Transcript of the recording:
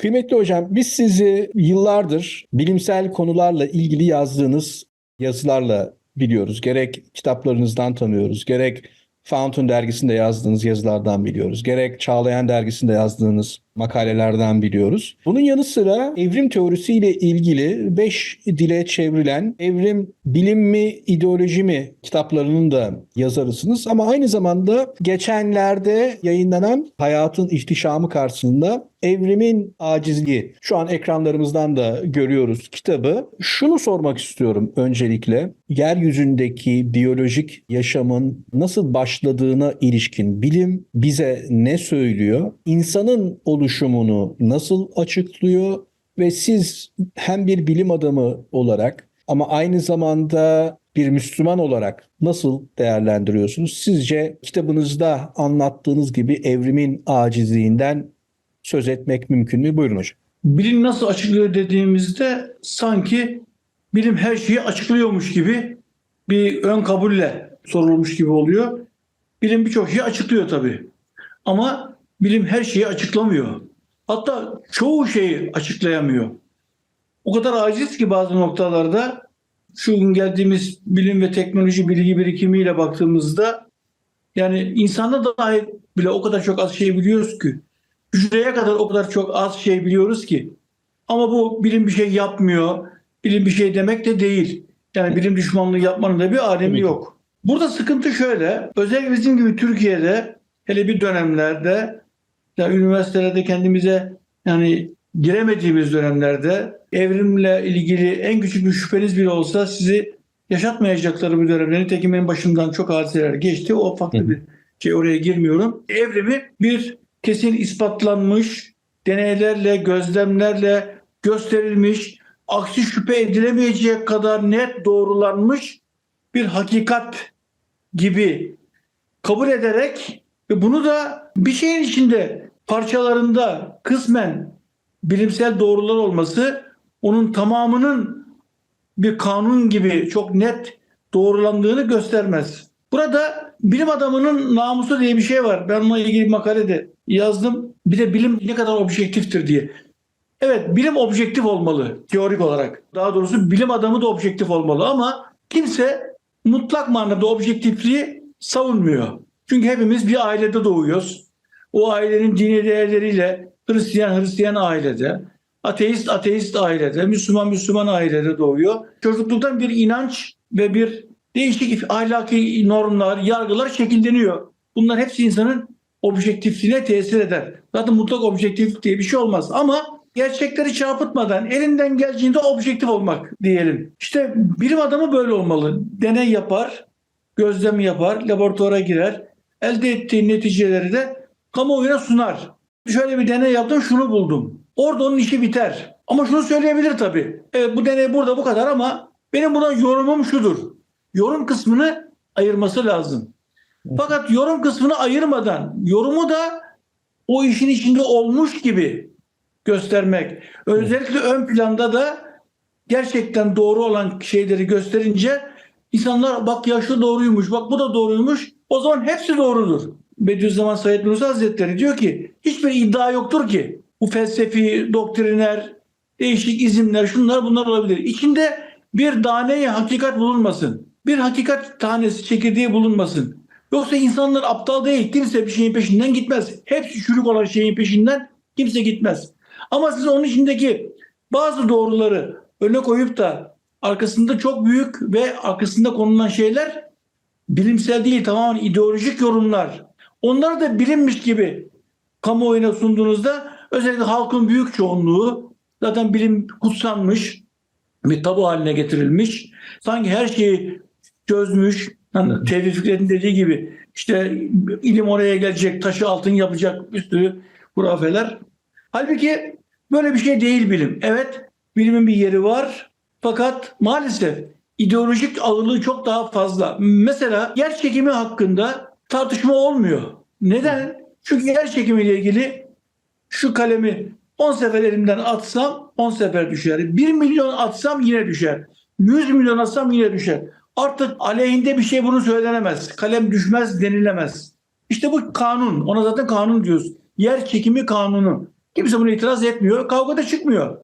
Kıymetli hocam biz sizi yıllardır bilimsel konularla ilgili yazdığınız yazılarla biliyoruz. Gerek kitaplarınızdan tanıyoruz, gerek Fountain dergisinde yazdığınız yazılardan biliyoruz. Gerek Çağlayan dergisinde yazdığınız makalelerden biliyoruz. Bunun yanı sıra evrim teorisiyle ilgili 5 dile çevrilen Evrim Bilim mi İdeoloji mi kitaplarının da yazarısınız. Ama aynı zamanda geçenlerde yayınlanan Hayatın İhtişamı karşısında Evrimin Acizliği şu an ekranlarımızdan da görüyoruz kitabı. Şunu sormak istiyorum öncelikle. Yeryüzündeki biyolojik yaşamın nasıl başladığına ilişkin bilim bize ne söylüyor? İnsanın oluşumunu nasıl açıklıyor? Ve siz hem bir bilim adamı olarak ama aynı zamanda bir Müslüman olarak nasıl değerlendiriyorsunuz? Sizce kitabınızda anlattığınız gibi evrimin acizliğinden söz etmek mümkün mü? Buyurun hocam. Bilim nasıl açıklıyor dediğimizde sanki bilim her şeyi açıklıyormuş gibi bir ön kabulle sorulmuş gibi oluyor. Bilim birçok şeyi açıklıyor tabii. Ama bilim her şeyi açıklamıyor. Hatta çoğu şeyi açıklayamıyor. O kadar aciz ki bazı noktalarda şu gün geldiğimiz bilim ve teknoloji bilgi birikimiyle baktığımızda yani insanda dahi bile o kadar çok az şey biliyoruz ki hücreye kadar o kadar çok az şey biliyoruz ki. Ama bu bilim bir şey yapmıyor. Bilim bir şey demek de değil. Yani bilim düşmanlığı yapmanın da bir alemi yok. Burada sıkıntı şöyle. Özellikle bizim gibi Türkiye'de hele bir dönemlerde yani üniversitelerde kendimize yani giremediğimiz dönemlerde evrimle ilgili en küçük bir şüpheniz bile olsa sizi yaşatmayacakları bir dönemde. Nitekim benim başımdan çok hadiseler geçti. O farklı hı. bir şey oraya girmiyorum. Evrimi bir kesin ispatlanmış, deneylerle, gözlemlerle gösterilmiş, aksi şüphe edilemeyecek kadar net doğrulanmış bir hakikat gibi kabul ederek ve bunu da bir şeyin içinde parçalarında kısmen bilimsel doğrular olması onun tamamının bir kanun gibi çok net doğrulandığını göstermez. Burada bilim adamının namusu diye bir şey var. Ben onunla ilgili bir makalede yazdım. Bir de bilim ne kadar objektiftir diye. Evet bilim objektif olmalı teorik olarak. Daha doğrusu bilim adamı da objektif olmalı ama kimse mutlak manada objektifliği savunmuyor. Çünkü hepimiz bir ailede doğuyoruz. O ailenin dini değerleriyle Hristiyan Hristiyan ailede, ateist ateist ailede, Müslüman Müslüman ailede doğuyor. Çocukluktan bir inanç ve bir değişik ahlaki normlar, yargılar şekilleniyor. Bunlar hepsi insanın objektifliğine tesir eder. Zaten mutlak objektif diye bir şey olmaz ama gerçekleri çarpıtmadan elinden geldiğinde objektif olmak diyelim. İşte bilim adamı böyle olmalı. Deney yapar, gözlem yapar, laboratuvara girer. Elde ettiği neticeleri de kamuoyuna sunar. Şöyle bir deney yaptım şunu buldum. Orada onun işi biter. Ama şunu söyleyebilir tabii. Evet bu deney burada bu kadar ama benim buna yorumum şudur. Yorum kısmını ayırması lazım. Fakat yorum kısmını ayırmadan yorumu da o işin içinde olmuş gibi göstermek. Özellikle ön planda da gerçekten doğru olan şeyleri gösterince insanlar bak ya şu doğruymuş, bak bu da doğruymuş. O zaman hepsi doğrudur. Bediüzzaman Said Nursi Hazretleri diyor ki hiçbir iddia yoktur ki bu felsefi, doktriner, değişik izimler, şunlar bunlar olabilir. İçinde bir taneye hakikat bulunmasın. Bir hakikat tanesi, çekirdeği bulunmasın. Yoksa insanlar aptal değil. Kimse bir şeyin peşinden gitmez. Hepsi çürük olan şeyin peşinden kimse gitmez. Ama siz onun içindeki bazı doğruları öne koyup da arkasında çok büyük ve arkasında konulan şeyler bilimsel değil tamamen ideolojik yorumlar. Onları da bilinmiş gibi kamuoyuna sunduğunuzda özellikle halkın büyük çoğunluğu zaten bilim kutsanmış bir tabu haline getirilmiş. Sanki her şeyi çözmüş. Hani Tevfik Fikret'in dediği gibi işte ilim oraya gelecek, taşı altın yapacak bir sürü hurafeler. Halbuki böyle bir şey değil bilim. Evet bilimin bir yeri var fakat maalesef ideolojik ağırlığı çok daha fazla. Mesela yer çekimi hakkında tartışma olmuyor. Neden? Çünkü yer çekimiyle ilgili şu kalemi 10 sefer elimden atsam 10 sefer düşer. 1 milyon atsam yine düşer. 100 milyon atsam yine düşer. Artık aleyhinde bir şey bunu söylenemez. Kalem düşmez denilemez. İşte bu kanun. Ona zaten kanun diyoruz. Yer çekimi kanunu. Kimse buna itiraz etmiyor. Kavga da çıkmıyor.